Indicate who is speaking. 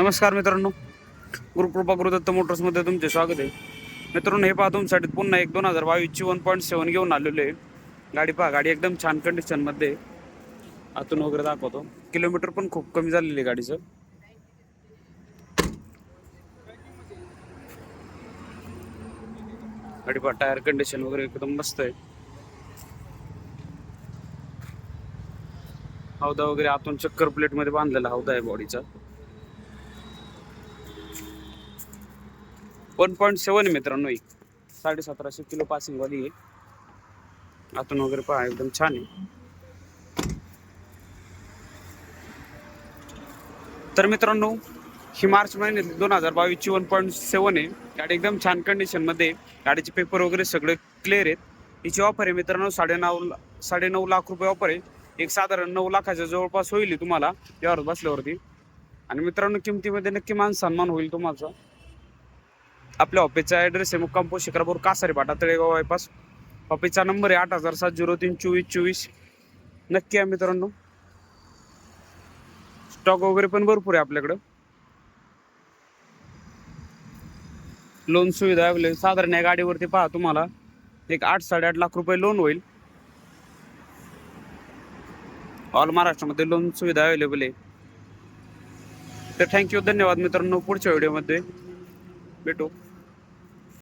Speaker 1: नमस्कार मित्रांनो. गुरुकृपा गुरुदत्त मोटर्समध्ये तुमचे स्वागत आहे. मित्रांनो हे पहा तुमच्यासाठी पुन्हा एक दोन हजार बावीसची वन पॉईंट सेवन घेऊन आलेलो आहे. गाडी पहा गाडी एकदम छान कंडिशनमध्ये आहे. आतून वगैरे दाखवतो. किलोमीटर पण खूप कमी झालेली आहे गाडीचं. गाडी पहा टायर कंडिशन वगैरे एकदम मस्त आहे. हौदा वगैरे आतून चक्कर प्लेटमध्ये बांधलेला हौदा आहे बॉडीचा वन पॉईंट सेवन आहे मित्रांनो एक. साडे सतराशे किलो पासिंगवाली आहे. आतून वगैरे पहा एकदम छान आहे. तर मित्रांनो ही मार्च महिन्यातली दोन हजार बावीसची वन पॉईंट सेवन आहे. गाडी एकदम छान कंडिशनमध्ये गाडीचे पेपर वगैरे सगळे क्लिअर आहेत. हिची ऑफर आहे मित्रांनो साडे नऊ साडे नऊ लाख रुपये ऑफर आहे. एक साधारण नऊ लाखाच्या जवळपास होईल तुम्हाला यावर बसल्यावरती. आणि मित्रांनो किमतीमध्ये नक्की मान सन्मान होईल तुम्हाला आपल्या ऑफिसचा ॲड्रेस आहे. मुक्काम पोस्ट कासारी कासारे पाटा तळेगाव बायपास ऑफिसचा नंबर आहे आठ हजार सात झिरो तीन चोवीस चोवीस. नक्की आहे मित्रांनो. स्टॉक वगैरे पण भरपूर आहे आपल्याकडं. लोन सुविधा अवेलेबल साधारण या गाडीवरती पहा तुम्हाला. एक आठ साडेआठ लाख रुपये लोन होईल. ऑल महाराष्ट्रामध्ये लोन सुविधा अवेलेबल आहे. तर थँक्यू धन्यवाद मित्रांनो पुढच्या व्हिडिओमध्ये भेटू.